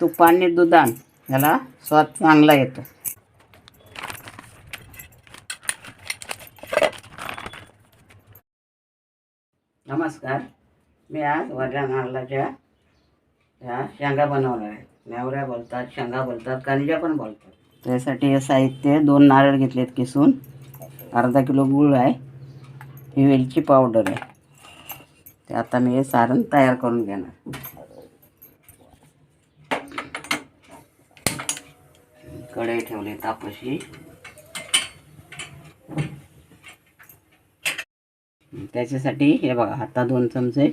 तुपाने दुधान याला स्वाद चांगला येतो. नमस्कार. मी आज वरल्या नारळाच्या ह्या शेंगा बनवल्या आहेत नेवऱ्या बोलतात शेंगा बोलतात कांजा पण बोलतात. त्यासाठी हे साहित्य दोन नारळ घेतलेत किसून. अर्धा किलो गूळ आहे. ही वेलची पावडर आहे. ते आता मी हे सारण तयार करून घेणार. कढई ठेवली तापशी. त्याच्यासाठी हे बघा आता दोन चमचे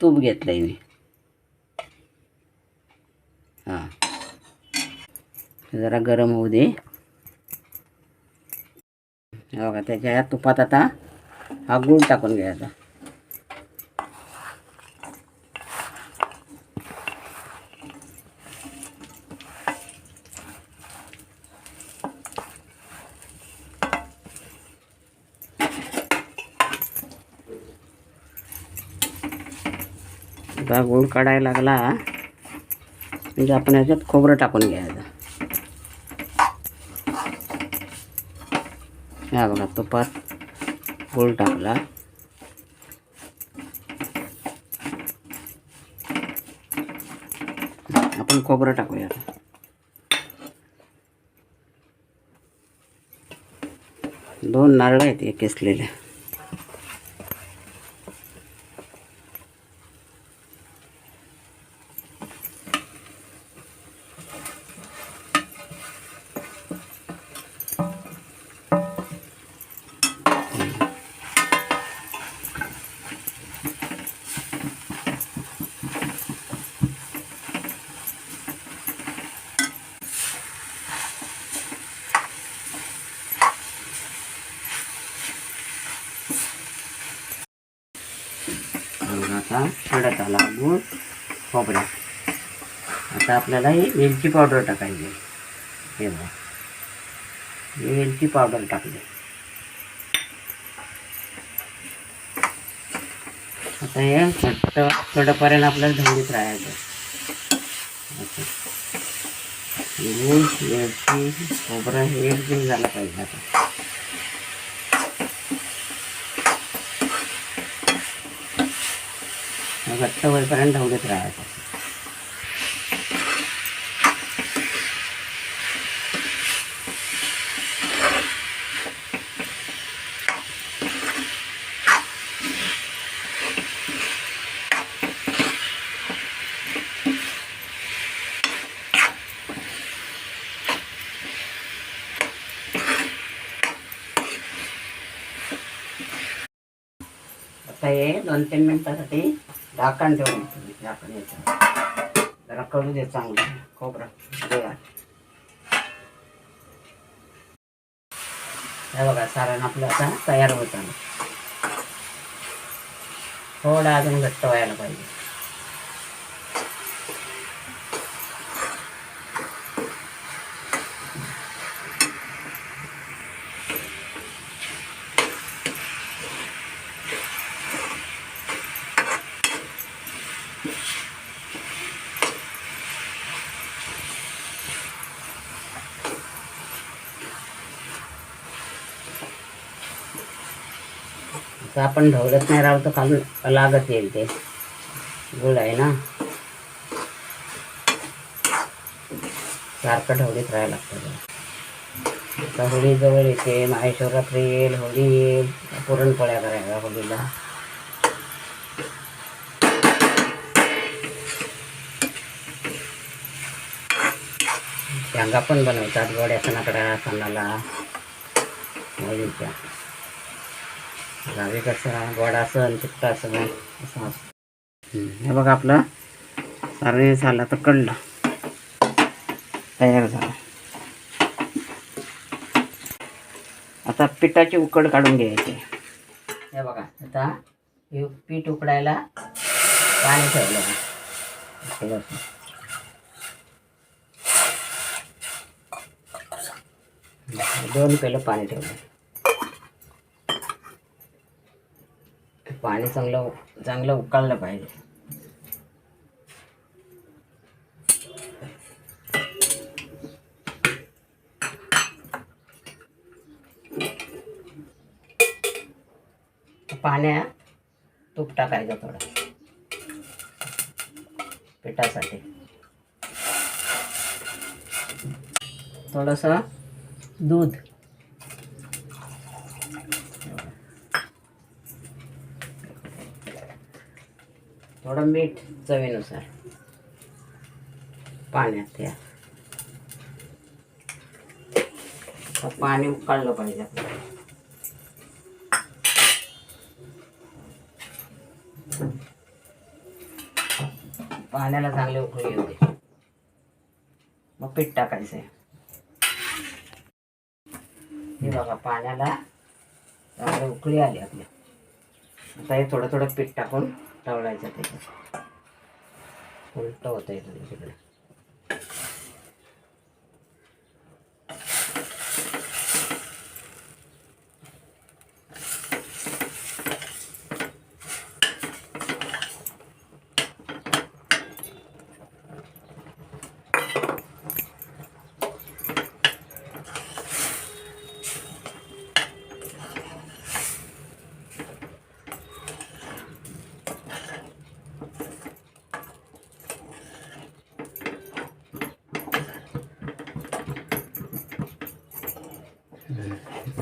तूप घेतलंय मी. हां. जरा गरम होऊ दे. बघा त्याच्या तुपात आता हा गूळ टाकून घ्यायचा. आता गूळ काढायला लागला. म्हणजे आपण याच्यात खोबरं टाकून घ्यायचं. या बघा तुपात गूळ टाकला. आपण खोबरं टाकूया आता. दोन नारळ आहेत एक केसलेले मग आता पडत आला गूळ खोबऱ्या आता आपल्याला ही वेलची पावडर टाकायची. हे बघा. वेलची पावडर टाकली. आता हे घट्ट थोडंपर्यंत आपल्याला धंडीत राहायचं. वेलची खोबरं हे एकदम झालं पाहिजे आता. घट्ट होईपर्यंत ढवळीत राहायचं. आता हे दोन तीन मिनिटासाठी झाकण ठेवून झाकण याच्यावर जरा करू दे चांगलं. खोबरं. हे बघा सारण आपलं आता तयार होत आलं. थोडं अजून घट्ट व्हायला पाहिजे. आपण ढवळत नाही राहू तर खालून लागत येईल ते. गुळ आहे ना? सारखं ढवळीत राहायला लागतं आता होळी जवळ येते महाशिवरात्री येईल होळी येईल. पुरणपोळ्या करायला होळीला. शेंगा पण बनवतात गोड्या सणाकडा सणाला होळीच्या. गावी कसं गोडा सण तिखटा असं असं असतं हे बघा आपलं सारे झालं तर कळलं. तयार झालं. आता पिठाची उकड काढून घ्यायची. हे बघा आता हे पीठ उकडायला पाणी ठेवलं. दोन किलो पाणी ठेवलं. पाणी चांगलं चांगलं उकळलं पाहिजे. पाण्या तूप टाकायचं थोडं. पिठासाठी. थोडंसं दूध. थोडं मीठ चवीनुसार. पाण्यात या. पाणी उकळलं पाहिजे. आपल्याला पाण्याला चांगले उकळी येऊ दे मग पीठ टाकायचं आहे. हे बघा पाण्याला चांगली उकळी आली आपल्या आता हे थोडं थोडं पीठ टाकून तवडायचं त्याच्यात उलट होतं इकडे तिकडे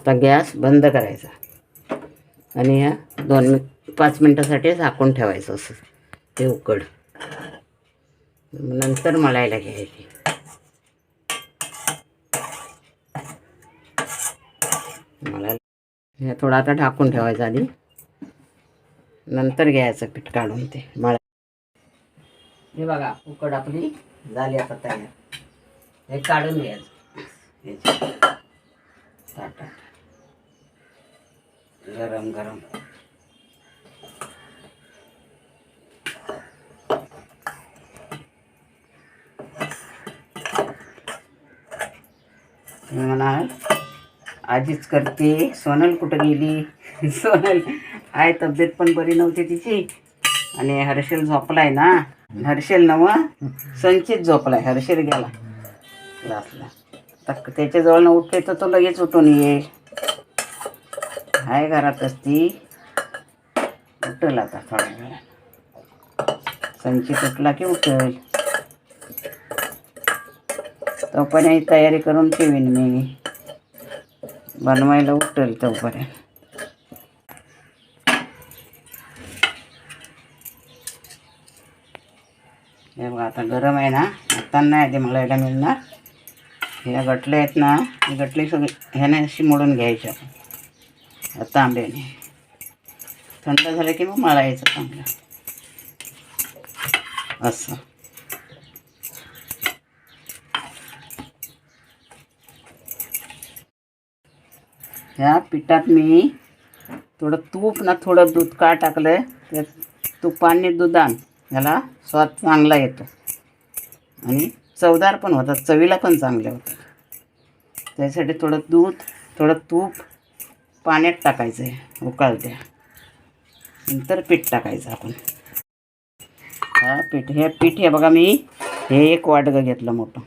आता गॅस बंद करायचा. आणि ह्या दोन मि पाच मिनटासाठी झाकून ठेवायचं असं. ते उकड. नंतर मळायला घ्यायची. मला हे थोडं आता ढाकून ठेवायचं आधी. नंतर घ्यायचं पीठ काढून ते मळा. हे बघा उकड आपली झाली आता तयार. हे काढून घ्यायचं. ताटात. गरम गरम. म्हणाल आजीच करते. सोनल कुठं गेली? सोनल आहे तब्येत पण बरी नव्हती तिची. आणि हर्षल झोपलाय ना? हर्षल नव संचित झोपलाय. हर्षल गेला. क्लासला तर त्याच्याजवळ उठले तर तो लगेच उठून येईल. आहे घरातच ती उठल आता थोड्या वेळात संची तुटला की उठेल. तोपर्यंत तयारी करून ठेवीन मी. बनवायला उठल तोपर्यंत. हे बघा आता गरम आहे ना? आता नाही आधी यायला मिळणार. ह्या गटल्या आहेत ना गटली सगळी ह्याने अशी मोडून घ्यायची आपण. तांब्याने. थंड झालं की मग मळायचं चांगलं असं. ह्या पिठात मी थोडं तूप ना थोडं दूध का टाकलं त्या तुपाने दुधान ह्याला स्वाद चांगला येतो. आणि चवदार पण होतात. चवीला पण चांगले होतात. त्यासाठी थोडं दूध थोडं तूप पाण्यात टाकायचं आहे उकळत्या. नंतर पीठ टाकायचं आपण. हा पीठ. हे पीठ हे बघा मी हे एक वाटगं घेतलं मोठं.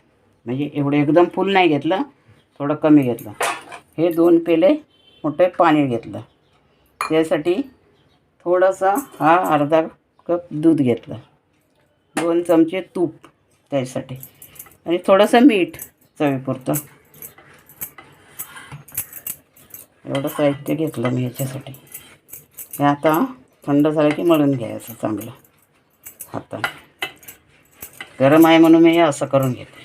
म्हणजे एवढं एकदम फुल नाही घेतलं थोडं कमी घेतलं. हे दोन पेले मोठे पाणी घेतलं. त्यासाठी थोडंसं हा अर्धा कप दूध घेतलं. दोन चमचे तूप त्यासाठी. आणि थोडंसं मीठ चवीपुरतं. एवढं साहित्य घेतलं मी याच्यासाठी. हे आता थंड झालं की मळून घ्यायचं चांगलं आता गरम आहे म्हणून मी असं करून घेते.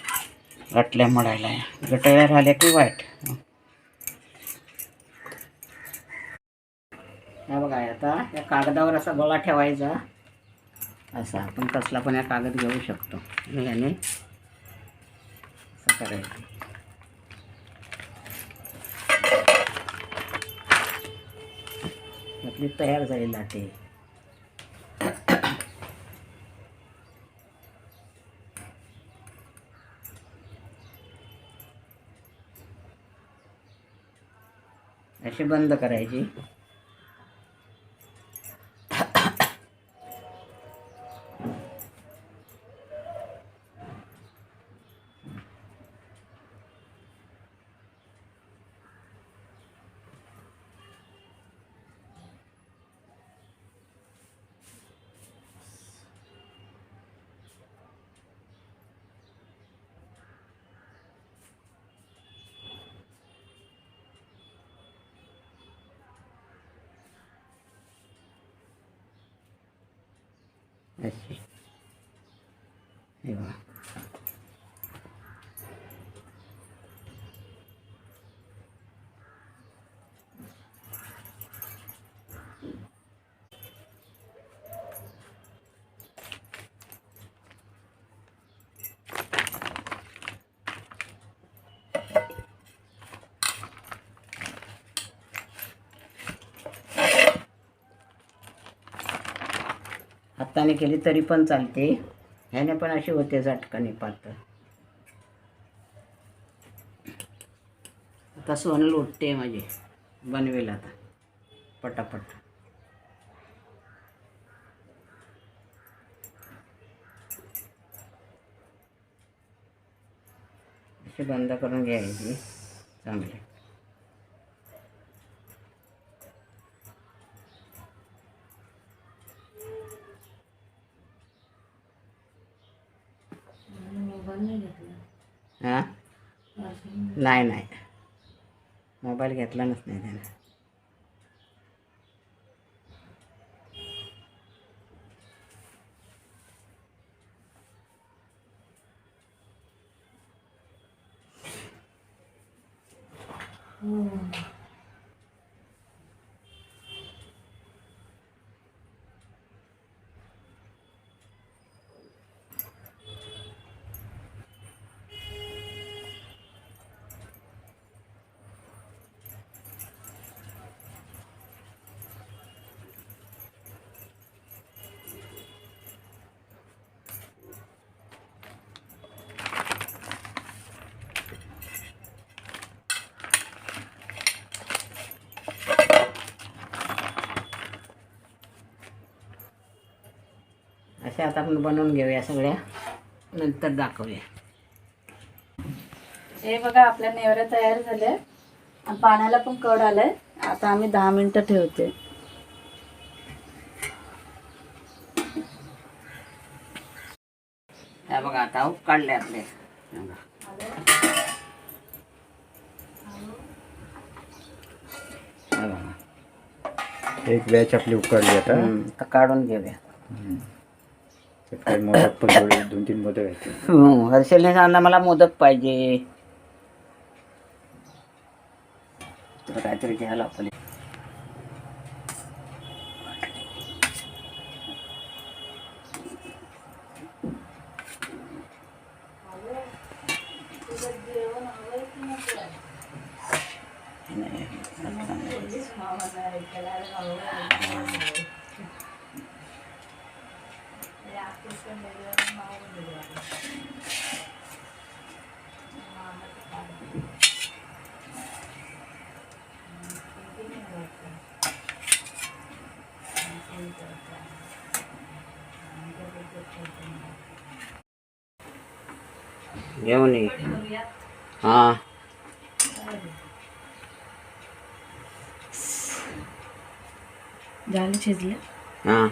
गटल्या मळायला या. गटळ्या राहिल्या की वाईट. हा बघा आता या कागदावर असा गोळा ठेवायचा. असा आपण कसला पण या कागद घेऊ शकतो. आणि याने असं करायचं. आपली तयार झाली लाटे अशी बंद करायची. अशी हे बघा हाताने केली तरी पण चालते. ह्याने पण अशी होते झटकाने पातळ. आता सोनं लोटते माझी. बनवेल आता. पटापट. अशी बंद करून घ्यायची. चांगले हां नाही नाही. मोबाईल घेतला नाही त्याने. असे आता आपण बनवून घेऊया सगळ्या. नंतर दाखवूया. हे बघा आपल्या नेवऱ्या तयार झाल्या. आणि पाण्याला पण कड आलाय. आता आम्ही दहा मिनिटं ठेवते. हे बघा आता उप काढले आपले. एक बॅच आपली उकडली आता. काढून घेऊया. काही मोदक पण थोडे दोन तीन मोदक आहेत. हर्षलने सांगितलं मला मोदक पाहिजे. तर काहीतरी घ्यायला आपण. घेऊन ये हां झालं शिजले हां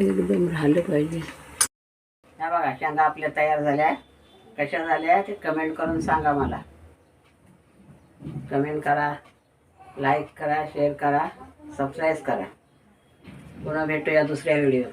एकदम राहिलं पाहिजे ह्या बघा शेंगा आपल्या तयार झाल्या कशा झाल्या ते कमेंट करून सांगा मला. कमेंट करा लाईक करा शेअर करा सबस्क्राईब करा. पुन्हा भेटूया दुसऱ्या व्हिडिओत